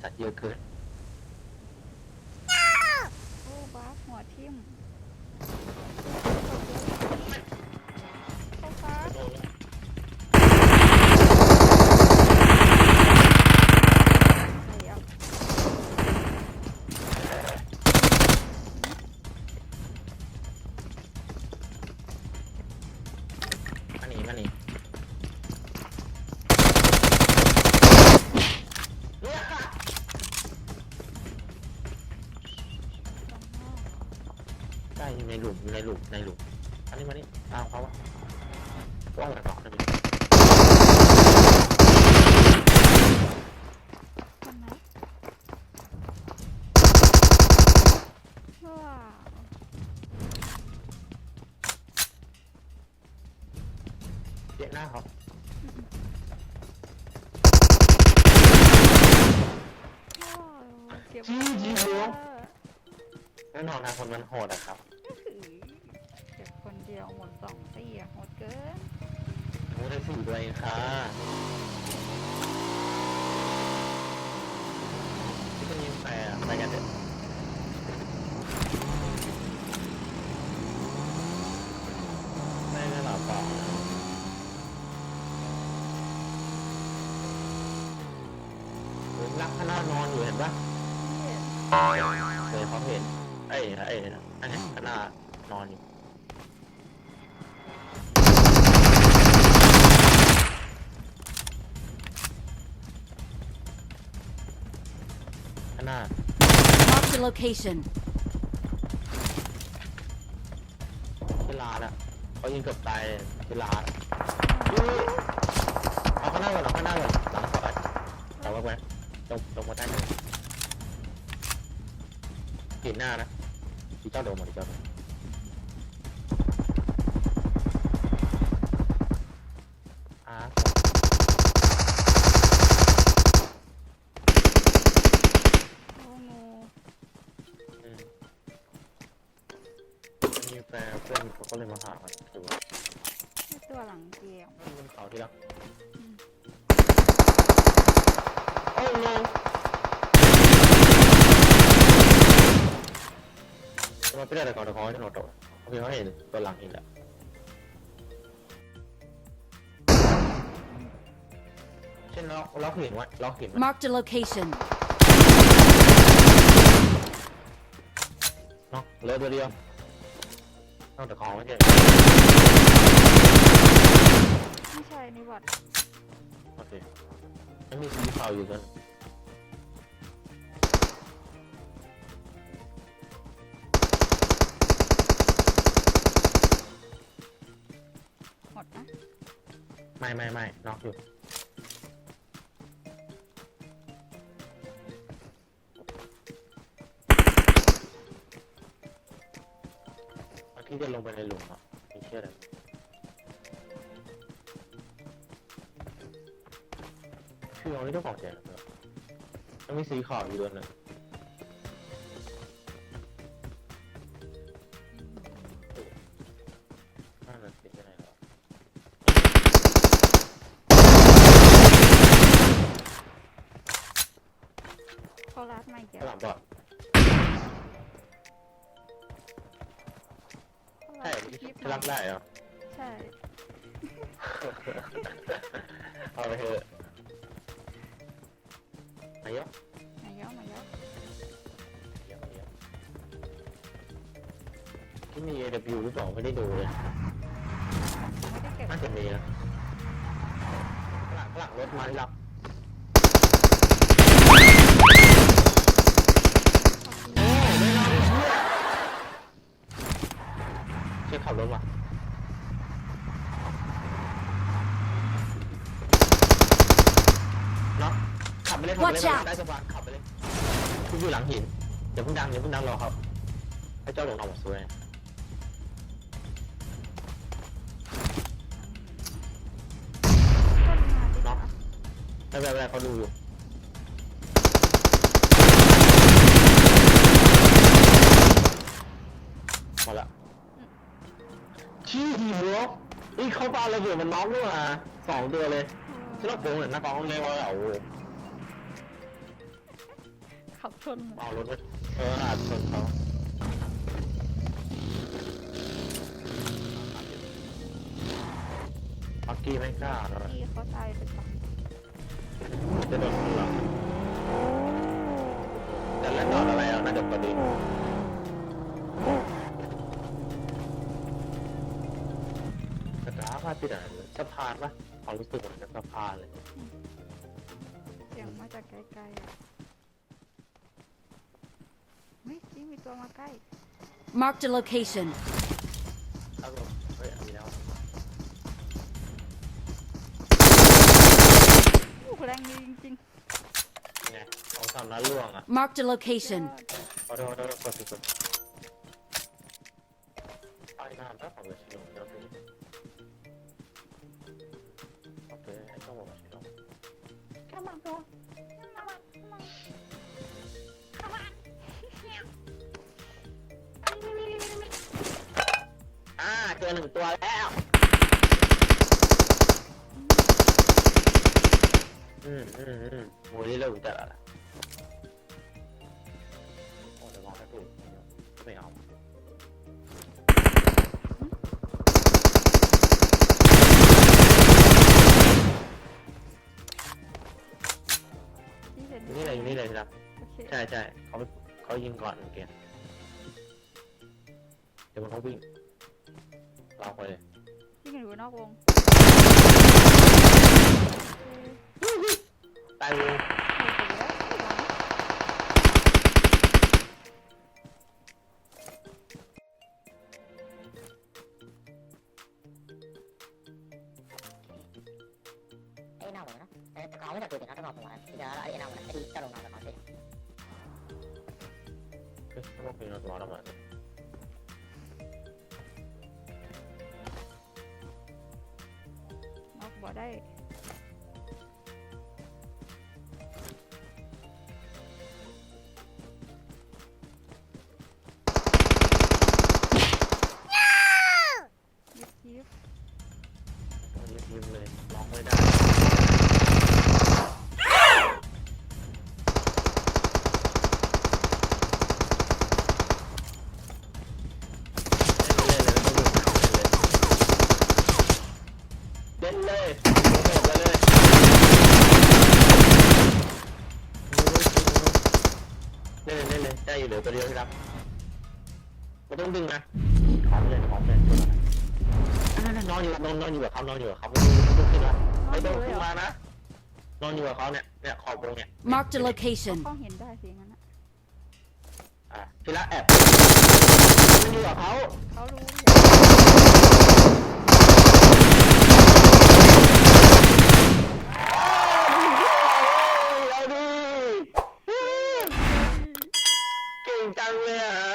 สัตว์เยอะเกิน โอ้บ้าหัวทิ่ม ช่อยู่ในหลุมอยู่ในหลุมในหลุมอันนี้มานี่ตามเขาอะว่างแต่ก่อนนะพี่คนนะว้าวเจ๊หน้าเขาว้าวเจ็บจี้จี้เหรอเออแน่นอนนะคนมันโหดอะครับ เจ็บคนเดียวหมดสองตีอะโหดเกินโอ้ได้สี่ด้วยค่ะที่ก็ยิงไปอะไปกันเถอะไม่ได้หลับเปล่าเห็นรักข้างหน้านอนอยู่เห็นปะเจ็บเคยเขาเห็นไอ้ไอ้อันนี้ข้างหน้านอนอยู่ Marked a location. เวลาน่ะเขายิงเกือบตายเวลาเอาข้างหน้าก่อนเอาข้างหน้าก่อนหลังก่อยแต่ว่าไว้ตรงตรงมาใต้เลยกินหน้านะที่เจ้าโดนหมดที่เจ้าโดน ก็เลยมาหากันคือว่าไอตัวหลังเกมบนเขาที่รักโอ้โนมาไม่ได้แต่ก่อนแต่ขอให้ถนนตกโอเคเขาเห็นตัวหลังเห็นแล้วเช่นเราเราเห็นว่าเราเห็นว่า Marked a location. เนาะเหลือตัวเดียว นอกจากของไม่ใช่ไม่ใช่นี่หวัดโอเคมันมีสีขาวอยู่กันหมดนะไม่ไม่ไม่น็อกอยู่ ที่จะลงไปในหลุมอะไม่เชื่อเลยพี่น้องนี่เจ้าของเสียงเหรอมันมีสีขาวอยู่ด้วยนะน่าจะเสียไปไหนแล้วเขารัดไม่เกี่ยวข้างหลังบอด ใช่รัดคลิปรับได้เหรอ ใช่ เอาไปเถอะนายกมายกมายกนายกนายกที่มี AW หรือเปล่าไม่ได้ดูเลยไม่ได้เก็บน่าจะมีนะข้างหลังข้างหลังรถมาที่รับ เลยใต้สบายขับไปเลยคุณอยู่หลังหินอย่าเพิ่งดังอย่าเพิ่งดังรอครับให้เจ้าหลงทำหมดสวยต้นมาดิเนาะไม่เป็นไรไม่เป็นไรเขาดูอยู่มาละชี้หิวนี่เขาปาระเบิดมันน็อกด้วยมาสองตัวเลยฉันรับโกงเหมือนนักกองเลยว่าโอ้ ชนเอารถไปเอออาจชนเขาปักกี้ไม่กล้าเลยพี่เขาตายไปสองจะโดนคนหลังแต่แล้วจอดอะไรอะน่าจะประเด็นสถาพาที่ไหนเลยสะพานปะความรู้สึกเหมือนกับสะพานเลย เสียงมาจากไกลๆอะ Marked a location. Marked a location. Come on, bro. เจอหนึ่งตัวแล้ว อืมอืมอืมโอ้ยเลิกแต่ละละโอ้เดี๋ยวมองไม่ถูกไม่เอาพี่เห็นอยู่นี่เลยอยู่นี่เลยครับ โอเคใช่ใช่เขาเขายิงก่อนเมื่อกี้เดี๋ยวมันเขาวิ่ง ออกไปเลยวิ่งกันูนอกวงตายเลยไอ้หน้าผมนะแต่ตะกร้ไม่จับตัวเด็กนะตะกร้อผมอะเดี๋ยวไอ้หน้าผมนะไอ้เจะลงนอนตะกร้อเสร็จ เฮ้ยพวกนี้เราจะมาทำไม ได้ยิบยิบ ยิ้มยิ้มเลยร้องไม่ได้ ได้อยู่เหลือตัวเดียวครับไม่ต้องดึงนะพร้อมเลยพร้อมเลยนั่นนอนอยู่นอนนอนอยู่กับเขานอนอยู่กับเขาไม่ต้องขึ้นละไม่ต้องขึ้นมานะนอนอยู่กับเขาเนี่ยเนี่ยขอบวงเนี่ย Marked a location. เขาเห็นได้สิงั้นนะอะทีละแอบมันอยู่กับเขาเขารู้ down there.